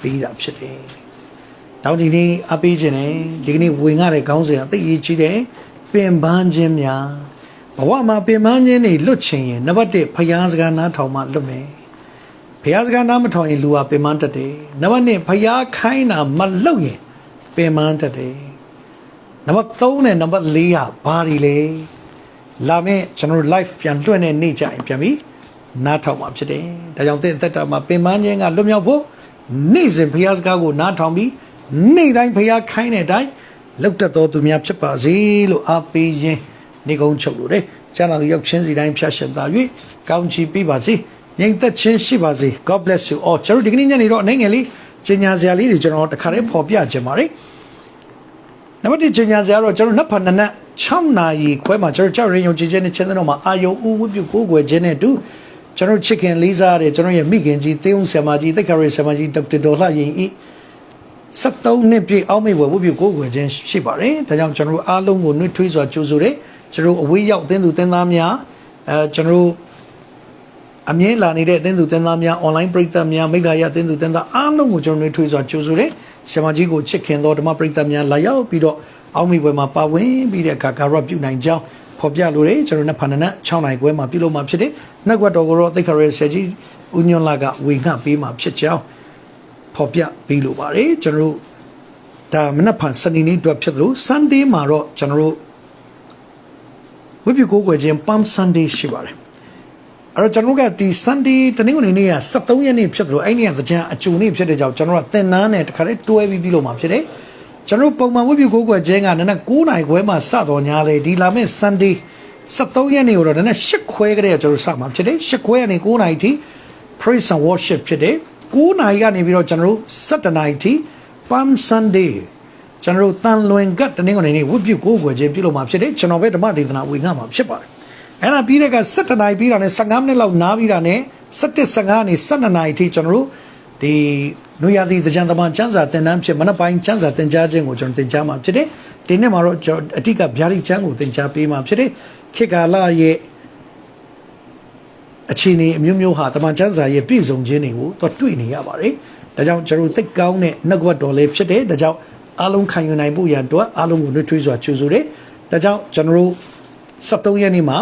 ပေးတာဖြစ်တယ်။တောင်းဒီနေ့အပေးခြင်းနဲ့ဒီကနေ့ဝင်ရတဲ့ခေါင်းစဉ်အသိရေးကြီးတယ်ပင်ပန်းခြင်းများဘဝမှာပင်ပန်းခြင်းတွေလွတ်ချင်ရင်နံပါတ်1ဖယားစကားနားထောင်မှလွတ်မယ်။ဖယားစကားနားမထောင်ရင်လူဟာပင်ပန်းတတ်တယ်။နံပါတ်2ဖယားခိုင်းတာမလုပ်ရင်ပင်ပန်းတတ်တယ်။နံပါတ်3နဲ့နံပါတ်4ကဘာတွေလဲ။လာမယ့်ကျွန်တော်တို့ live ပြန်လွှင့်တဲ့နေ့ကျရင်ပြန်ပြီး နားထောင်မှာဖြစ်တယ်။ဒါကြောင့်သင်အသက်တာမှာပင်ပန်းခြင်းကလွတ်မြောက်ဖို့နေ့စဉ်ဘုရားစကားကိုနားထောင်ပြီးနေ့တိုင်းဘုရားခိုင်းတဲ့အတိုင်းလောက်တတ်တော်သူများဖြစ်ပါစေလို့အားပေးရင်းနေကုန်းချုပ်လို့တယ်။ကျမ်းစာသူရောက်ချင်းစီတိုင်းဖြတ်ရှင်သာ၍ကောင်းချီးပေးပါစေ။ငြိမ်သက်ခြင်းရှိပါစေ God bless you all ကျွန်တော်တို့ဒီကနေ့ညနေတော့အနေငယ်လေးကျင်ညာစရာလေးတွေကျွန်တော်တခါလေးပေါ်ပြခြင်းပါတယ်။နံပါတ်1ချိန်ညာစရာတော့ကျွန်တော်နတ်ဖာနနက်6နာရီခွဲမှာကျွန်တော်ကြောက်ရင်ယုံကြည်ခြင်းနဲ့ချင်းတဲ့တော့မှာအာယုံဥဝိပုကိုးကွယ်ခြင်းနဲ့အတူ ကျွန်တော်ချစ်ခင်လေးစားတဲ့ကျွန်တော်ရဲ့မိခင်ကြီးသေုံဆရာမကြီးသိက္ခာရဆရာမကြီးဒေါက်တာဒေါ်လှရင်ဤ73နှစ်ပြည့်အောက်မေ့ဘွယ်ဝိပုကိုးကွယ်ခြင်းရှိပါတယ်ဒါကြောင့်ကျွန်တော်တို့အားလုံးကိုနှွေးထွေးစွာကြိုဆိုတယ်ကျွန်တော်တို့အဝေးရောက်အသင်းသူအသင်းသားများအဲကျွန်တော်တို့အမြဲလာနေတဲ့အသင်းသူသင်းသားများ online ပရိသတ်များမိဂါယအသင်းသူသင်းသားအားလုံးကိုကျွန်တော်တို့ထွေးစွာကြိုဆိုတယ်။ဆရာမကြီးကိုချစ်ခင်သောဓမ္မပရိသတ်များလာရောက်ပြီးတော့အောက်မိဘွယ်မှာပါဝင်ပြီးတဲ့အခါကာရပြုနိုင်ကြောင်း ဖော်ပြလိုတယ်ကျွန်တော်တို့ဖာနနက်6နိုင်ခွဲမှာပြုလုပ်မှာဖြစ်တယ်။နှက်ကွက်တော်ကိုတော့သိခရဲဆရာကြီးဦးညွန့်လာကဝေငှပေးမှာဖြစ်ကြောင်းဖော်ပြပေးလိုပါတယ်။ကျွန်တော်တို့ဒါမနက်ဖြန်စနေနေ့အတွက်ဖြစ်သလို Sunday မှာတော့ကျွန်တော်တို့ဝိပုကိုးကွယ်ခြင်း Palm Sunday ရှိပါတယ်။အဲ့တော့ကျွန်တော်တို့ကဒီ Sunday တနင်္ဂနွေနေ့က73ရက်နေ့ဖြစ်တယ်လို့အဲ့ဒီကသကြံအကျုံနေ့ဖြစ်တဲ့ကြောင့်ကျွန်တော်တို့ကသင်နန်းနဲ့တခါလေးတွဲပြီးပြီးလို့မှာဖြစ်တယ် ကျွန်တော်တို့ပုံမှန်ဝတ်ပြုကိုးကွယ်ခြင်းကနနက်9နာရီခွဲမှစတော်ညာလေဒီလာမယ့် Sunday 73ရက်နေ့ကိုတော့နနက်8ခွဲကလေးကကျွန်တော်တို့စမှာဖြစ်တယ်8ခွဲကနေ9နာရီထိ praise and worship ဖြစ်တယ်9နာရီကနေပြီးတော့ကျွန်တော်တို့17နာရီထိ Palm Sunday ကျွန်တော်တို့တန်လွင်ကတ်တနင်္ဂနွေနေ့ဝတ်ပြုကိုးကွယ်ခြင်းပြုလုပ်မှာဖြစ်တယ်ကျွန်တော်ပဲဓမ္မဒေသနာဝင်ငါမှာဖြစ်ပါတယ်အဲ့ဒါပြီးတဲ့က7နာရီပြီးတာနဲ့15မိနစ်လောက်နားပြီးတာနဲ့7 15နဲ့12နာရီထိကျွန်တော်တို့ဒီ နွေရာသီသကြံသမန်ကျန်းစာသင်တန်းဖြစ်မနက်ပိုင်းကျန်းစာသင်ကြားခြင်းကိုကျွန်တော်သင်ကြားမှာဖြစ်တယ်ဒီနေ့မှာတော့ကျွန်တော်အတိတ်ကဗျာဒိတ်ကျမ်းကိုသင်ကြားပေးမှာဖြစ်တယ်ခေတ်ကာလရဲ့အခြေအနေအမျိုးမျိုးဟာတမန်ကျမ်းစာရဲ့ပြည့်စုံခြင်းတွေကိုတော့တွေ့နေရပါတယ်။ဒါကြောင့်ကျွန်တော်တို့သိတ်ကောင်းတဲ့နှုတ်ကပတ်တော်လေးဖြစ်တယ်။ဒါကြောင့်အားလုံးခံယူနိုင်ဖို့ရန်အတွက်အားလုံးကိုနှွေးထွေးစွာကြိုဆိုတယ်။ဒါကြောင့်ကျွန်တော်တို့73ရက်နေ့မှာ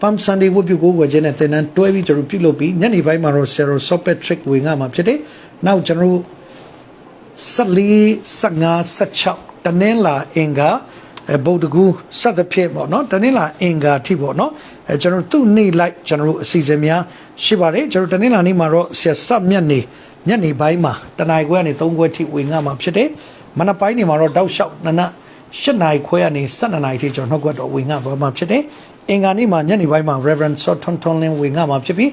Palm Sunday ဝတ်ပြုကိုဝယ်ခြင်းနဲ့သင်တန်းတွဲပြီးကျွန်တော်ပြုလုပ်ပြီးညနေပိုင်းမှာတော့ Zero Sopatrick ဝင်ငါမှာဖြစ်တယ်။ နောက်ကျွန်တော်တို့14 15 16တနင်္လာအင်္ဂါအဲဗုဒ္ဓဂူစသဖြင့်ပေါ့နော်တနင်္လာအင်္ဂါထိပေါ့နော်အဲကျွန်တော်တို့သူ့နေ့လိုက်ကျွန်တော်တို့အစီအစဉ်များရှိပါတယ်ကျွန်တော်တနင်္လာနေ့မှာတော့ဆရာစမြတ်နေညနေပိုင်းမှာတနင်္ဂနွေကနေ3ခွဲထိဝင်ငါမှာဖြစ်တယ်မနက်ပိုင်းနေမှာတော့တောက်လျှောက်နန8နာရီခွဲကနေ12နာရီထိကျွန်တော်နှုတ်ကွက်တော်ဝင်ငါသွားမှာဖြစ်တယ်အင်္ဂါနေ့မှာညနေပိုင်းမှာ Reverend Sotton Tonlin ဝင်ငါမှာဖြစ်ပြီး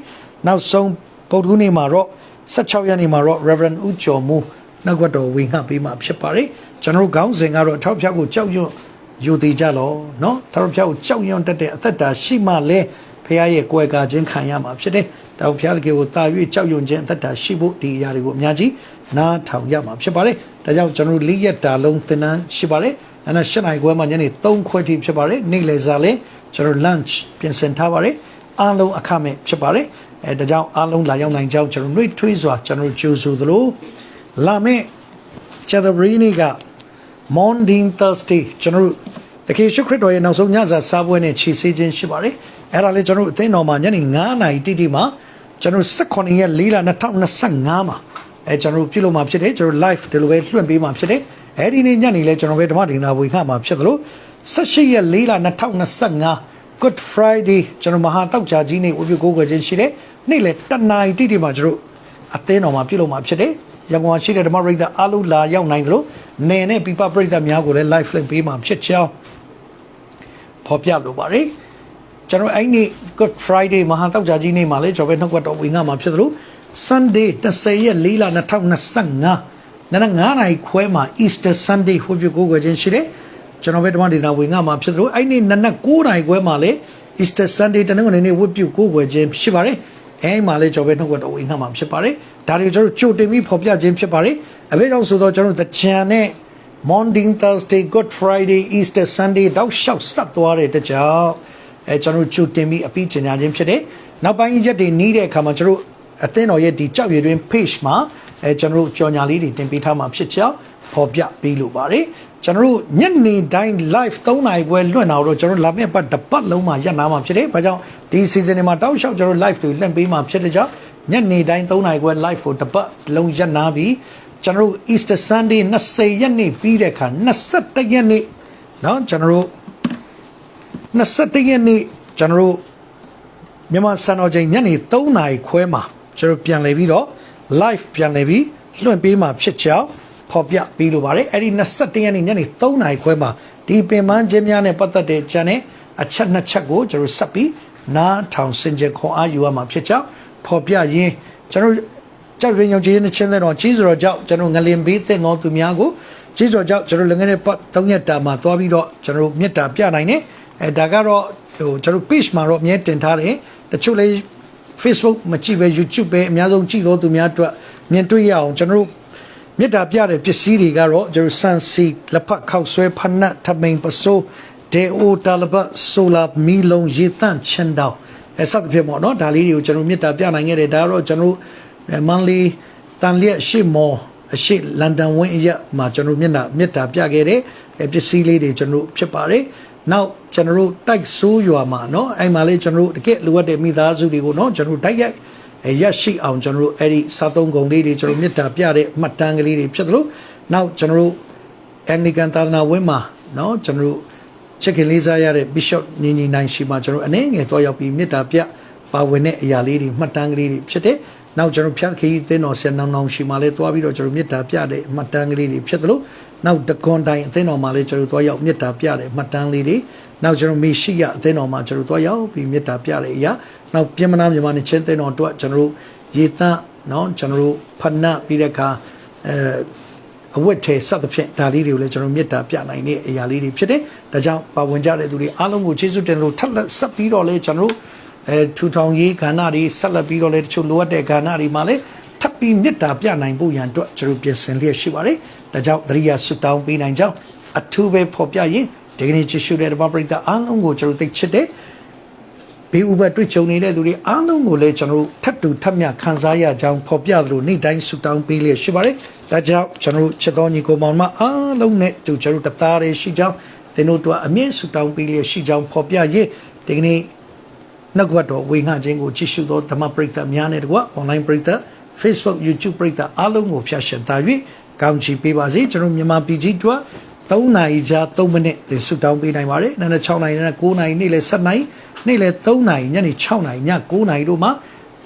နောက်ဆုံးဗုဒ္ဓဂူနေ့မှာတော့ 16ရက်နေ့မှာတော့ Reverend ဦးကျော်မူနောက်ကွက်တော်ဝင်ငါပေးမှာဖြစ်ပါတယ်ကျွန်တော်တို့ခေါင်းစဉ်ကတော့အထောက်ဖြောက်ကိုကြောက်ရွံ့ယူသေးကြလောနော်ထောက်ဖြောက်ကိုကြောက်ရွံ့တတ်တဲ့အသက်တာရှိမှလဲဖခင်ရဲ့ကိုယ်ကာခြင်းခံရမှာဖြစ်တယ်တောင်ဖျားတကယ်ကိုတာ၍ကြောက်ရွံ့ခြင်းအသက်တာရှိဖို့ဒီအရာတွေကိုအများကြီးနားထောင်ရမှာဖြစ်ပါတယ်ဒါကြောင့်ကျွန်တော်တို့လေးရက်တာလုံးသင်တန်းရှိပါတယ်နာနာ၈နိုင်ခွဲမှညနေ3ခွဲထိဖြစ်ပါတယ်နေ့လယ်စာလဲကျွန်တော် lunch ပြင်ဆင်ထားပါတယ်အားလုံးအခမဲ့ဖြစ်ပါတယ် အဲဒါကြောင့်အားလုံးလာရောက်နိုင်ကြောင်းကျွန်တော်နှွေးထွေးစွာကျွန်တော်ကြိုဆိုသလိုလာမယ့်ချက်သဘရီနေ့က Morning Thursday ကျွန်တော်တို့တခေရှုခရစ်တော်ရဲ့နောက်ဆုံးညစာစားပွဲနဲ့ခြေဆေးခြင်းရှိပါတယ်အဲ့ဒါလေးကျွန်တော်တို့အသင်းတော်မှာညနေ9နာရီတိတိမှာကျွန်တော်18ရက်4လ2025မှာအဲကျွန်တော်တို့ပြုလုပ်မှာဖြစ်တယ်ကျွန်တော် live ဒီလိုပဲလွှင့်ပေးမှာဖြစ်တယ်အဲ့ဒီနေ့ညနေလဲကျွန်တော်ပဲဓမ္မဒေနာဝေခမှာဖြစ်သလို18ရက်4လ2025 Good Friday ကျွန်တော်မဟာတောက်ကြကြီးနေ့ဝပြုကိုးကွယ်ခြင်းရှိတယ်နေ့လေတနာရီတိတိမှာကျွန်တော်အသင်းတော်မှာပြုလုပ်မှာဖြစ်တယ်ရန်ကုန်မှာရှိတဲ့ဓမ္မပရိသတ်အားလုံးလာရောက်နိုင်သလိုနေနဲ့ပြပပရိသတ်များကိုလည်း live link ပေးမှာဖြစ်ချောင်းဖော်ပြလိုပါတယ်ကျွန်တော်အဲ့ဒီ Good Friday မဟာတောက်ကြကြီးနေ့မှာလည်းကျွန်တော်ပဲနှုတ်ကပတ်တော်ဝင်ငါမှာဖြစ်သလို Sunday 30ရက်4လ2025နန9နိုင်ခွဲမှာ Easter Sunday ဟိုပြုကိုးကွယ်ခြင်းရှိတယ် ကျွန်တော်ပဲဓမ္မဒေသနာဝင်ငါမှာဖြစ်သလိုအဲ့ဒီနန9နိုင်ခွဲမှာလည်း Easter Sunday တနင်္ဂနွေနေ့ဝတ်ပြုကိုးကွယ်ခြင်းရှိပါတယ်အဲ့မှာလည်းကျွန်တော်ပဲနှုတ်ကပတ်တော်ဝင်ငါမှာဖြစ်ပါတယ်ဒါတွေကျွန်တော်ကြိုတင်ပြီးဖော်ပြခြင်းဖြစ်ပါတယ်အဖေကြောင့်ဆိုတော့ကျွန်တော်တို့တချံနဲ့ Morning Thursday Good Friday Easter Sunday တောက်လျှောက်ဆက်သွားတဲ့တကြောင်အဲကျွန်တော်တို့ကြိုတင်ပြီးအပြီးကျင်ညာခြင်းဖြစ်တယ်နောက်ပိုင်းရက်တွေနီးတဲ့အခါမှာကျွန်တော်တို့အသင်းတော်ရဲ့ဒီကြောက်ရည်တွင် page မှာအဲကျွန်တော်တို့ကြော်ညာလေးတွေတင်ပေးထားမှာဖြစ်ကြောင်းဖော်ပြပေးလိုပါတယ် ကျွန်တော်တို့ညနေတိုင်း live 3နာရီခွဲလွှင့်တာတော့ကျွန်တော်တို့လာမယ့်ပတ်တစ်ပတ်လုံးမှာရပ်နာမှာဖြစ်တယ်။ဘာကြောင့်ဒီ season တွေမှာတောက်လျှောက်ကျွန်တော်တို့ live တွေလွှင့်ပေးမှာဖြစ်တဲ့ကြောင့်ညနေတိုင်း3နာရီခွဲ live ကိုတစ်ပတ်လုံးရပ်နာပြီးကျွန်တော်တို့ Easter Sunday 20ရက်နေ့ပြီးတဲ့အခါ21ရက်နေ့เนาะကျွန်တော်တို့21ရက်နေ့ကျွန်တော်တို့မြန်မာစံတော်ချိန်ညနေ3နာရီခွဲမှာကျွန်တော်ပြန်လည်ပြီးတော့ live ပြန်လည်ပြီးလွှင့်ပေးမှာဖြစ်ကြောင်း ဖော်ပြပေးလိုပါတယ်အဲ့ဒီ21ရက်နေ့ညနေ3နာရီခွဲမှာဒီပင်ပန်းခြင်းများနဲ့ပတ်သက်တဲ့ channel အချက်နှစ်ချက်ကိုကျွန်တော်ဆက်ပြီးနားထောင်စင်ကြခွန်အားယူရမှာဖြစ်ကြောင်းဖော်ပြရင်းကျွန်တော်ကြောက်ရင်ယုံကြည်ခြင်းနဲ့တော့ကြီးစွာကြောင့်ကျွန်တော်ငလင်ဘေးတဲ့ငေါသူများကိုကြီးစွာကြောင့်ကျွန်တော်လည်းငနေပတ်၃ရက်တာမှာသွားပြီးတော့ကျွန်တော်မြတ်တာပြနိုင်တယ်အဲဒါကတော့ဟိုကျွန်တော် page မှာတော့အမြဲတင်ထားတယ်တချို့လေး Facebook မကြည့်ပဲ YouTube ပဲအများဆုံးကြည့်တော့သူများအတွက်မြင်တွေ့ရအောင်ကျွန်တော်တို့ မြတ်တာပြတဲ့ပစ္စည်းတွေကတော့ကျွန်တော်ဆန်စီလက်ဖက်ခောက်ဆွဲဖနတ်ထမိန်ပစိုးဒေအိုတာလဘဆိုလာမီလုံးရေတန့်ချန်တောင်းအဲစသဖြင့်ပေါ့နော်ဒါလေးတွေကိုကျွန်တော်မြတ်တာပြနိုင်ခဲ့တယ်ဒါကတော့ကျွန်တော်မန်လီတန်လျက်ရှေ့မော်အရှိလန်ဒန်ဝင်းအရက်မှာကျွန်တော်မျက်နှာမြတ်တာပြခဲ့တယ်အဲပစ္စည်းလေးတွေကျွန်တော်ဖြစ်ပါတယ်နောက်ကျွန်တော်တို့တိုက်ဆိုးရွာမှာเนาะအဲ့မှာလေးကျွန်တော်တို့တကယ်လိုအပ်တဲ့မိသားစုတွေကိုเนาะကျွန်တော်တို့တိုက်ရိုက် ရရှိအောင်ကျွန်တော်တို့အဲ့ဒီစားသုံးကုန်လေးတွေကျွန်တော်မြတ်တာပြတဲ့မှတ်တမ်းကလေးတွေဖြစ်သလိုနောက်ကျွန်တော်တို့အန်ဂလီကန်သာသနာဝင်းမှာเนาะကျွန်တော်တို့ချက်ကလေးစားရတဲ့ Bishop ညီညီနိုင်ရှိမှာကျွန်တော်အနေငယ်တော့ရောက်ပြီးမြတ်တာပြပါဝင်တဲ့အရာလေးတွေမှတ်တမ်းကလေးတွေဖြစ်တဲ့နောက်ကျွန်တော်ဖြတ်ခီးအသင်းတော်ဆရာနောင်နောင်ရှိမှလည်းသွားပြီးတော့ကျွန်တော်မြတ်တာပြတဲ့မှတ်တမ်းကလေးတွေဖြစ်သလိုနောက်တကွန်တိုင်းအသင်းတော်မှာလည်းကျွန်တော်သွားရောက်မြတ်တာပြတဲ့မှတ်တမ်းလေးတွေ နောက်ကျွန်တော်မေရှိယအသင်းတော်မှာကျွန်တော်တို့ရောက်ပြီးမေတ္တာပြတဲ့အရာနောက်ပြင်မနာမြန်မာနဲ့ချင်းသင်းတော်တို့ကျွန်တော်တို့ရေသနော်ကျွန်တော်တို့ဖဏပြီးတဲ့အခါအဲအဝတ်ထဲစသဖြင့်ဒါလေးတွေကိုလည်းကျွန်တော်မေတ္တာပြနိုင်တဲ့အရာလေးတွေဖြစ်တယ်။ဒါကြောင့်ပါဝင်ကြတဲ့သူတွေအားလုံးကိုကျေးဇူးတင်လို့ထပ်လက်ဆက်ပြီးတော့လည်းကျွန်တော်တို့အဲထူထောင်ရေးကဏ္ဍတွေဆက်လက်ပြီးတော့လည်းတချို့လိုအပ်တဲ့ကဏ္ဍတွေမှာလည်းထပ်ပြီးမေတ္တာပြနိုင်ဖို့ရန်အတွက်ကျွန်တော်ပြင်ဆင်လျက်ရှိပါတယ်။ဒါကြောင့်သတိရဆွတောင်းပေးနိုင်ကြောင်းအထူးပဲဖော်ပြရင်း ဒီကနေ့ကျေးဇူးတဲ့ဓမ္မပရိသတ်အားလုံးကိုကျွန်တော်သိချစ်တယ်ဘေးဥပတ်တွေ့ကြုံနေတဲ့သူတွေအားလုံးကိုလည်းကျွန်တော်တို့ထပ်တူထပ်မြခံစားရကြောင်းဖော်ပြသလိုနေ့တိုင်းဆုတောင်းပေးလျက်ရှိပါတယ်။ဒါကြောင့်ကျွန်တော်တို့ချစ်တော်ညီကိုမောင်မအားလုံးနဲ့တူကျွန်တော်တို့တသားရရှိကြောင်းသင်တို့တို့အမြင့်ဆုတောင်းပေးလျက်ရှိကြောင်းဖော်ပြရေးဒီကနေ့နှုတ်ကပတ်တော်ဝေငှခြင်းကိုကြည့်ရှုသောဓမ္မပရိသတ်များနဲ့တကွ online ပရိသတ် Facebook YouTube ပရိသတ်အားလုံးကိုဖျက်ရှင်သား၍ကောင်းချီးပေးပါစေကျွန်တော်မြန်မာပြည်ကြီးတို့ 3နာရီကြာ3မိနစ်သင်ဆုတောင်းပေးနိုင်ပါတယ်။နာနဲ့6နာရီနဲ့9နာရီနေ့လယ်7နာရီနေ့လယ်3နာရီညနေ6နာရီည9နာရီတို့မှာ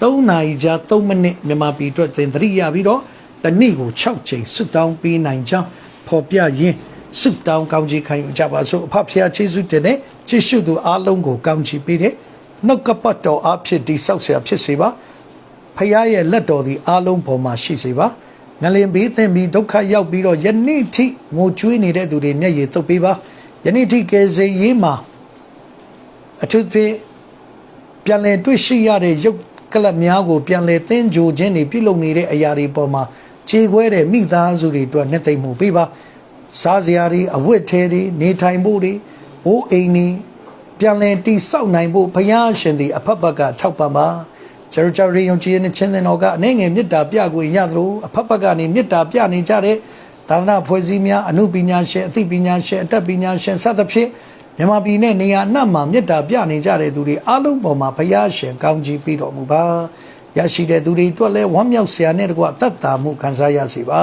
3နာရီကြာ3မိနစ်မြန်မာပြည်အတွက်သင်သတိရပြီးတော့တနေ့ကို6ချိန်ဆုတောင်းပေးနိုင်ကြောင်းဖော်ပြရင်းဆုတောင်းကောင်းချီးခံယူကြပါစို့အဖဖျားကျေးဇူးတင်တဲ့ကျေးဇူးသူအားလုံးကိုကောင်းချီးပေးတဲ့နှုတ်ကပတ်တော်အဖြစ်ဒီဆောက်ဆရာဖြစ်စေပါဖခင်ရဲ့လက်တော်ဒီအားလုံးပေါ်မှာရှိစေပါ ငလင်ဘေးသင်ပြီးဒုက္ခရောက်ပြီးတော့ယနေ့ထိငိုကြွေးနေတဲ့သူတွေမျက်ရည်တုပ်ပေးပါယနေ့ထိကယ်ဆယ်ရေးမှာအထူးဖြင့်ပြန်လည်တွေ့ရှိရတဲ့ရုပ်ကလပ်များကိုပြန်လည်သင်ကြိုခြင်းတွေပြုလုပ်နေတဲ့အရာတွေပေါ်မှာခြေခွဲတဲ့မိသားစုတွေအတွက်နှစ်သိမ့်မှုပေးပါစားစရာတွေအဝတ်ထဲတွေနေထိုင်ဖို့တွေအိုးအိမ်တွေပြန်လည်တိဆောက်နိုင်ဖို့ဘုရားရှင်သည်အဖက်ဖက်ကထောက်ပံ့ပါ ကျွန်တော်တို့ယုံကြည်တဲ့ချင်းစင်တော်ကအနှဲငယ်မေတ္တာပြကိုရသလိုအဖက်ဖက်ကနေမေတ္တာပြနေကြတဲ့သာသနာဖွဲ့စည်းများအမှုပညာရှင်အသိပညာရှင်အတတ်ပညာရှင်စသဖြင့်မြန်မာပြည်နဲ့နေရာအနှံ့မှာမေတ္တာပြနေကြတဲ့သူတွေအားလုံးပေါ်မှာဘုရားရှင်ကောင်းကြီးပေးတော်မူပါရရှိတဲ့သူတွေအတွက်လည်းဝမ်းမြောက်စရာနဲ့တကွသက်သာမှုခံစားရစေပါ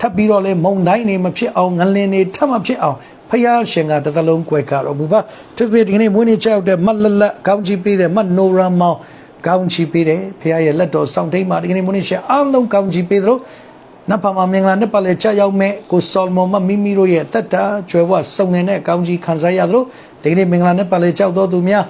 ထပ်ပြီးတော့လည်းမုံတိုင်းနေမဖြစ်အောင်ငလင်နေထပ်မဖြစ်အောင်ဖယားရှင်ကတစ်သလုံးကွယ်ကတော်မူပါသူတို့ဒီကနေ့မွေးနေ့ချောက်တဲ့မတ်လလကောင်းချီးပေးတဲ့မတ်နိုရာမောင် ကောင်းချီးပေးတယ်ဖယားရဲ့လက်တော်စောင့်ထိန်မှာဒီကနေ့မွေးနေ့ရှင်အားလုံးကောင်းချီးပေးသလိုနတ်ဖာမမင်္ဂလာနဲ့ပတ်လဲချရောက်မဲ့ကိုဆောလမွန်မမိမိတို့ရဲ့တက်တာကျွယ်ဝစုံနေတဲ့ကောင်းကြီးခံစားရသလိုဒီကနေ့မင်္ဂလာနဲ့ပတ်လဲကြောက်တော်သူများ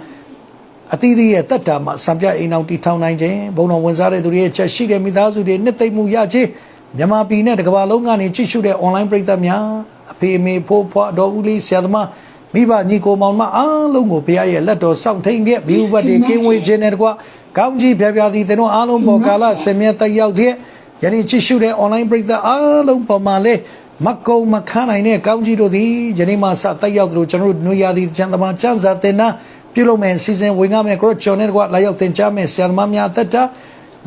အသီးသီးရဲ့တက်တာမှာစံပြအိမ်အောင်တီထောင်နိုင်ခြင်းဘုံတော်ဝင်စားတဲ့သူတွေရဲ့ချက်ရှိတဲ့မိသားစုတွေနှစ်သိမ့်မှုရခြင်းမြန်မာပြည်နဲ့တကမ္ဘာလုံးကနေကြည့်ရှုတဲ့ online ပရိသတ်များအဖေအမေဖိုးဖွားတော်ဦးလေးဆရာသမားမိဘညီကိုမောင်မအားလုံးကိုဘုရားရဲ့လက်တော်စောင့်ထိန်ခဲ့ဘီဥပတ်တွေကင်းဝေးခြင်းနဲ့တကွ ကောင်းကြီးဖျားဖျားသည်သင်တို့အားလုံးပေါ်ကာလဆင်မြတ်တက်ရောက်တဲ့ယနေ့ကြည့်ရှုတဲ့ online ပရိသတ်အားလုံးပေါ်မှာလဲမကုံမခန်းနိုင်တဲ့ကောင်းကြီးတို့သည်ယနေ့မှစတက်ရောက်သလိုကျွန်တော်တို့ຫນွေရာသီကျန်သမားကျန်းစာတင်နာပြုလုပ်မယ်စီစဉ်ဝင်ရမယ်ကရော့ချော်နဲ့တကွလာရောက်တင်ကြားမယ်ဆရာသမားများအသက်တာ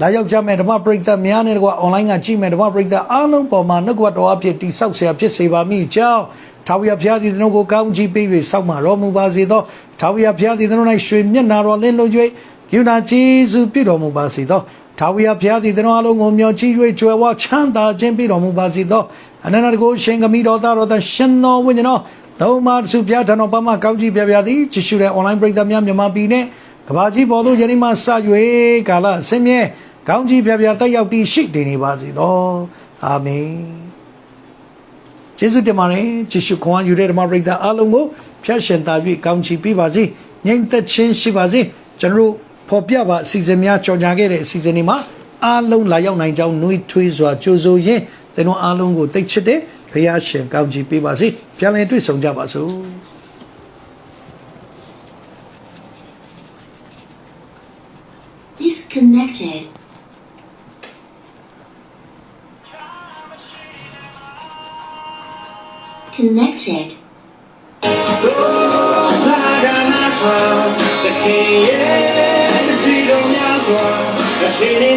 လာရောက်ကြမယ်ဓမ္မပရိသတ်များနဲ့တကွ online ကကြည့်မယ်ဓမ္မပရိသတ်အားလုံးပေါ်မှာနှုတ်ကပတ်တော်အဖြစ်တိဆောက်ဆရာဖြစ်စေပါမိကြောင်းထာဝရဘုရားသည်ကျွန်တော်ကိုကောင်းချီးပေး၍စောင့်မတော်မူပါစေသောထာဝရဘုရားသည်ကျွန်တော်၌ရွှေမျက်နာတော်လင်းလို့၍ ယူနာကျေးဇူးပြုတော်မူပါစေသောထာဝရဘုရားသည်ကျွန်တော်အလုံးကိုမျှော်ကြည့်၍ကြွယ်ဝချမ်းသာခြင်းပြုတော်မူပါစေသောအနန္တကိုရှင်ကမိတော်သားတော်သားရှင်တော်ဝိညာဉ်တော်သုံးပါးစုဘုရားထံတော်ပမကောင်းကြီးပြပြသည်ကြည့်ရှုတဲ့ online ပရိသတ်များမြန်မာပြည်နဲ့ကဘာကြီးပေါ်သို့ယနေ့မှစ၍ကာလအစင်းမြဲကောင်းကြီးပြပြတက်ရောက်တည်ရှိတည်နေပါစေသောအာမင်ကျေးဇူးတင်ပါတယ်ကြည့်ရှုခွန်အားယူတဲ့ဓမ္မပရိသတ်အားလုံးကိုဖျက်ရှင်သာ၍ကောင်းချီးပေးပါစေငြိမ်သက်ခြင်းရှိပါစေကျွန်တော်တို့ ဖော်ပြပါအစီအစဉ်များကြော်ညာခဲ့တဲ့အစီအစဉ်တွေမှာအားလုံးလာရောက်နိုင်ကြောင်းနှွေးထွေးစွာကြိုးဆိုရင်းသင်တို့အားလုံးကိုတိတ်ချစ်တဲ့ဘုရားရှင်ကောင်းချီးပေးပါစေပြန်လည်တွေ့ဆုံကြပါစို့
Disconnected. Connected.
Cheney.